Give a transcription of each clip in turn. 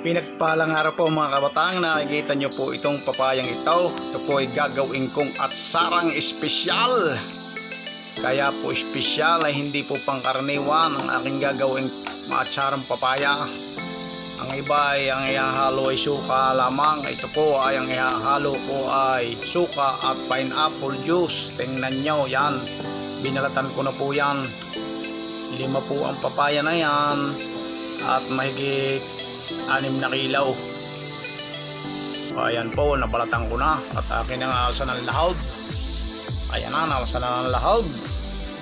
Pinagpalang araw po mga kabatang nakikita nyo po itong papayang ito. Ito po ay gagawin kong atsarang espesyal. Kaya po espesyal ay hindi po pangkaraniwan ang aking gagawing maatsarang papaya. Ang iba ay ang ihahalo ay suka lamang. Ito po ay ang ihahalo ko ay suka at pineapple juice. Tingnan nyo yan. Binalatan ko na po yan. Lima po ang papaya na yan. At mahigit anim na kilaw. Ayan po, nabalatan ko na. At akin ang alsa ng lahod. Ayan na, nalasa na ng lahod.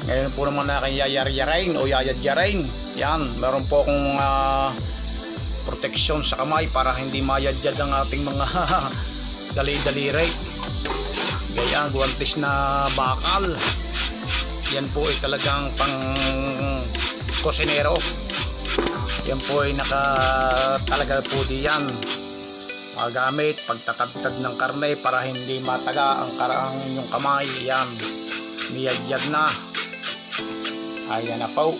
Ngayon po naman na aking yayaryarain o yayadyarain. Yan, meron po akong ah, proteksyon sa kamay para hindi mayadyad ang ating mga dali-daliri. Gaya, guwantes na bakal. Yan po ay talagang pang kusinero. Yan po ay naka talaga po diyan. Magamit pagtatagtag ng karne para hindi mataga ang karang inyong kamay. Yan. Niyadyad na. Ayan na po.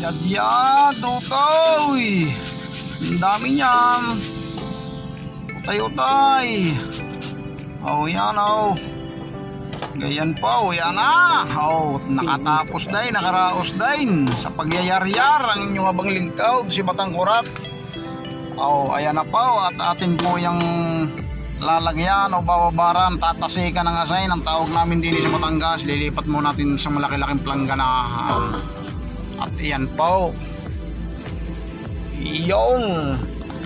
Yadyad, utoy. Ang dami niyan. Utay-utay. Oh, yan oh. Ganyan po, yan na. Oh, nakatapos din, nakaraos din sa pagyayaryar ang inyong abang lingkod si Batang Kurat. Oh, ayan na po at atin po yung lalagyan o bababaran, tatasikan ng asay ang tawag namin din sa Batangas. Lilipat mo natin sa malaki-laking plangganahan. At iyan po. Yung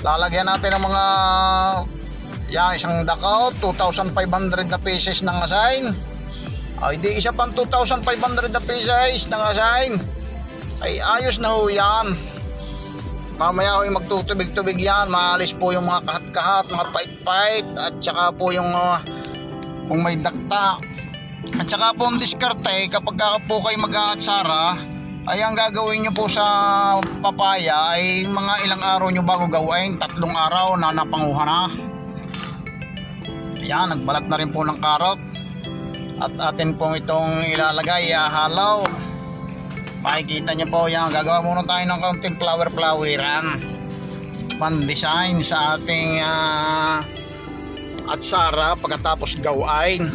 lalagyan natin ng mga yan, isang dakaw, 2,500 na pieces ng asign. Ay, di isa pang 2,500 na pieces ng asign. Ay, ayos na ho yan. Mamaya ho yung magtutubig-tubig yan. Maalis po yung mga kahat-kahat, mga pait-pait, at saka po yung uh, kung may dakta. At saka po ang diskarte, kapag ka po kayo mag-aatsara, ay ang gagawin nyo po sa papaya ay mga ilang araw nyo bago gawin. Tatlong araw na napanguha na. Ayan, nagbalat na rin po ng karot. At atin pong itong ilalagay, halaw. Makikita nyo po yan. Gagawa muna tayo ng kaunting flower-floweran. Pan-design sa ating uh, atsara pagkatapos gawain.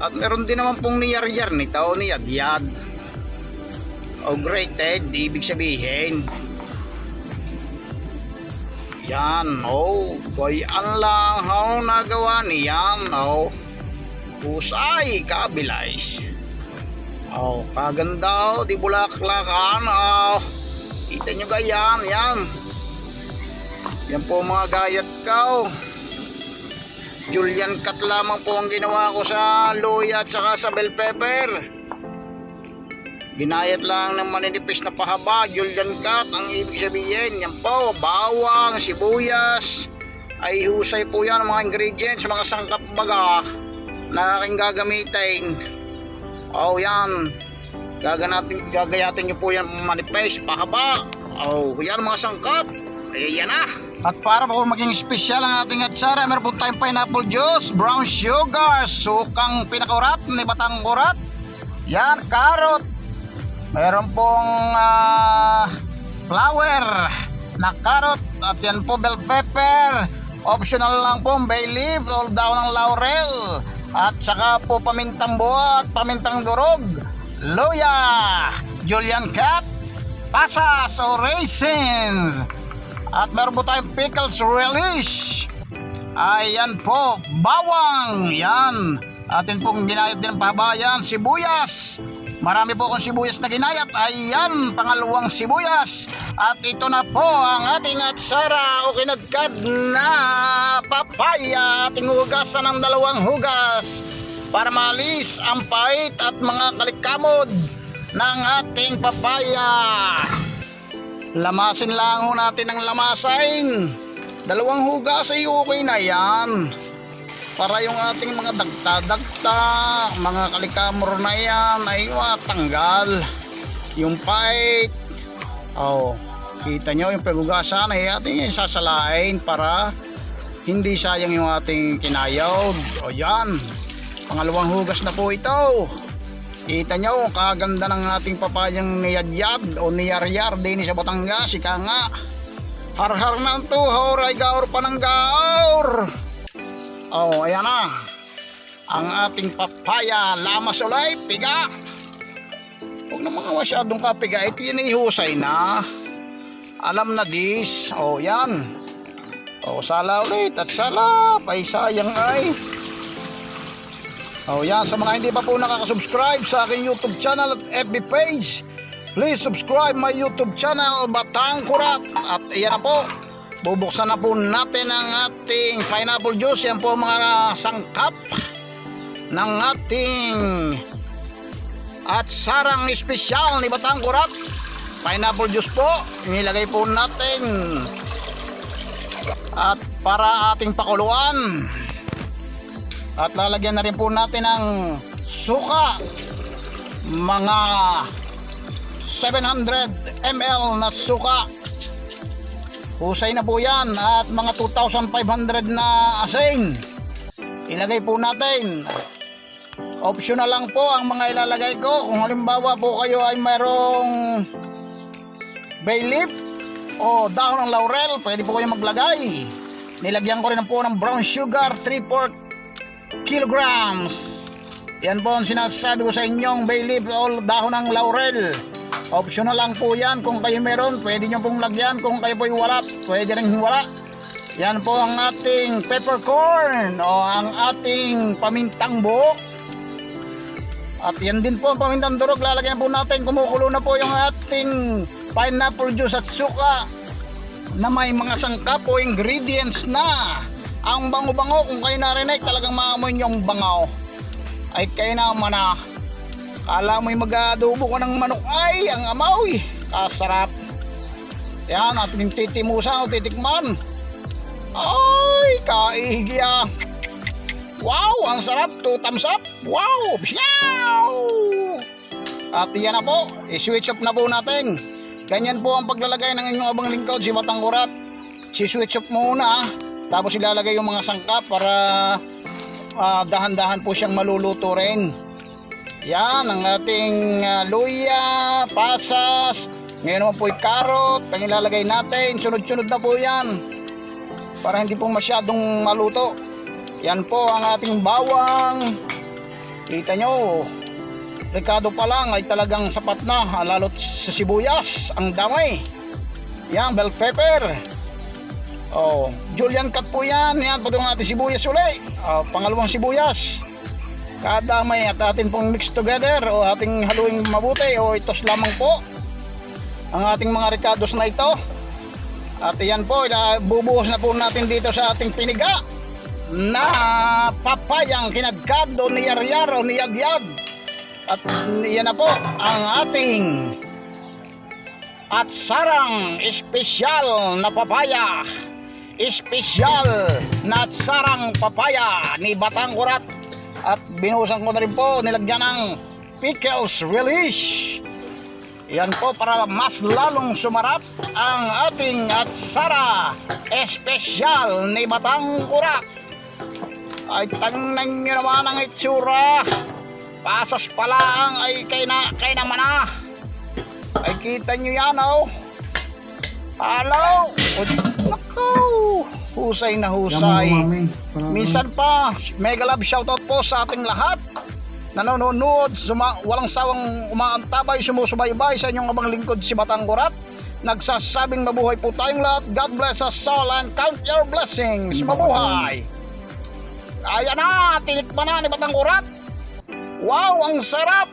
At meron din naman pong niyar-yar nito, niyadyad. O grated, ibig sabihin. Yan, oh, bayan lang how nagawa niyan, oh. Husay, kabilays. Oh, kaganda, oh, di bulaklakan, oh. Kita nyo gayan, yan. Yan po mga gayat ka, oh. Julian cut lamang po ang ginawa ko sa luya at saka sa bell pepper. Ginayat lang ng maninipis na pahaba, Julian cut, ang ibig sabihin, yan po, bawang, sibuyas, ay husay po yan mga ingredients, mga sangkap baga na aking gagamitin. Oh, yan. Gaganatin, gagayatin nyo po yan manipis, pahaba. Oh, yan mga sangkap. Ay, yan na. At para po maging espesyal ang ating atsara, meron po tayong pineapple juice, brown sugar, sukang pinakaurat, ni batang kurat. Yan, carrot, Meron pong ah, flower na carrot at yan po bell pepper. Optional lang po bay leaf, roll down ng laurel. At saka po pamintang buhat, pamintang durog, luya, julian cat, pasas o raisins. At meron po tayong pickles relish. Ayan po, bawang, yan. Atin pong ginayat din ang pahabayan, sibuyas. Marami po akong sibuyas na ginayat. Ayan, pangalawang sibuyas. At ito na po ang ating atsara o kinadkad na papaya. Ating hugasan ng dalawang hugas para maalis ang pait at mga kalikamod ng ating papaya. Lamasin lang ho natin ang lamasin. Dalawang hugas ay okay na yan para yung ating mga dagta-dagta, mga kalikamor na yan ay matanggal. Yung pipe, oh, kita nyo yung pagugasan ay ating sasalain para hindi sayang yung ating kinayog. O yan, pangalawang hugas na po ito. Kita nyo, kaganda ng ating papayang niyadyad o niyaryar din sa Batangas, ika nga. Har-har na ang tuhor ay gaor pa ng gaor. Oh, ayan na. Ang ating papaya, lamas ulay, piga. Huwag na mga masyadong kapiga. Ito yun ihusay na. Alam na dis. Oh, yan. Oh, sala ulit at sala. Ay, sayang ay. Oh, yan. Sa mga hindi pa po nakaka-subscribe sa aking YouTube channel at FB page, please subscribe my YouTube channel, Batang Kurat. At iyan na po. Bubuksan na po natin ang ating pineapple juice. Yan po mga sangkap ng ating at sarang espesyal ni Batang Kurat. Pineapple juice po. Nilagay po natin at para ating pakuluan. At lalagyan na rin po natin ng suka. Mga 700 ml na suka. Husay na po yan at mga 2,500 na asin. Ilagay po natin. Optional lang po ang mga ilalagay ko. Kung halimbawa po kayo ay mayroong bay leaf o dahon ng laurel, pwede po kayo maglagay. Nilagyan ko rin po ng brown sugar, 3-4 kilograms. Yan po ang sinasabi ko sa inyong bay leaf o dahon ng laurel. Optional lang po yan. Kung kayo meron, pwede nyo pong lagyan. Kung kayo po'y wala, pwede rin wala. Yan po ang ating peppercorn o ang ating pamintang buo. At yan din po ang pamintang durog. Lalagyan po natin. Kumukulo na po yung ating pineapple juice at suka na may mga sangkap o ingredients na. Ang bango-bango, kung kayo narinig, talagang maamoy yung bangaw. Ay kayo naman na. Kala mo'y mag-adobo ko ng manok. Ay, ang amoy. Kasarap. Yan, ating titimusan o titikman. Ay, kaihigya. Wow, ang sarap. Two thumbs up. Wow, siyaw. At yan na po, i-switch off na po natin. Ganyan po ang paglalagay ng inyong abang lingkod, si Batang Kurat. Si-switch off muna, tapos ilalagay yung mga sangkap para ah, dahan-dahan po siyang maluluto rin. Yan, ang ating ah, luya, pasas, ngayon naman po yung carrot, ang ilalagay natin, sunod-sunod na po yan. Para hindi po masyadong maluto. Yan po ang ating bawang. Kita nyo, Ricardo pa lang ay talagang sapat na, ah, lalo sa sibuyas, ang damay. Yan, bell pepper. Oh, Julian cut po yan. Yan, pati natin sibuyas uli. Oh, pangalawang sibuyas. Kadamay at atin pong mix together o ating haluing mabuti o itos lamang po ang ating mga ricados na ito. At yan po, bubuhos na po natin dito sa ating piniga na papayang kinagkad o niyaryar o niyagyag. At yan na po ang ating at sarang espesyal na papaya. Espesyal na sarang papaya ni Batang Kurat. At binuhusan ko na rin po, nilagyan ng pickles relish. Yan po para mas lalong sumarap ang ating at sara espesyal ni Batang Kurat. Ay tangnan nyo naman ang itsura. Pasas pa lang ay kay, na, kay naman ah. Ay kita nyo yan oh. Hello. O, Nako. Husay na husay. Minsan pa, mega love shoutout po sa ating lahat. Nanonood, suma, walang sawang umaantabay, sumusubaybay sa inyong abang lingkod si Batang Kurat. Nagsasabing mabuhay po tayong lahat. God bless us all and count your blessings. Mabuhay! Ayan na, tinikman na ni Batang Kurat. Wow, ang sarap!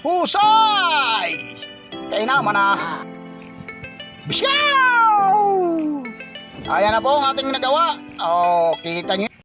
Husay! Kaya naman na. Bisyaw! Ayan na po ang ating nagawa. Oh, kita nyo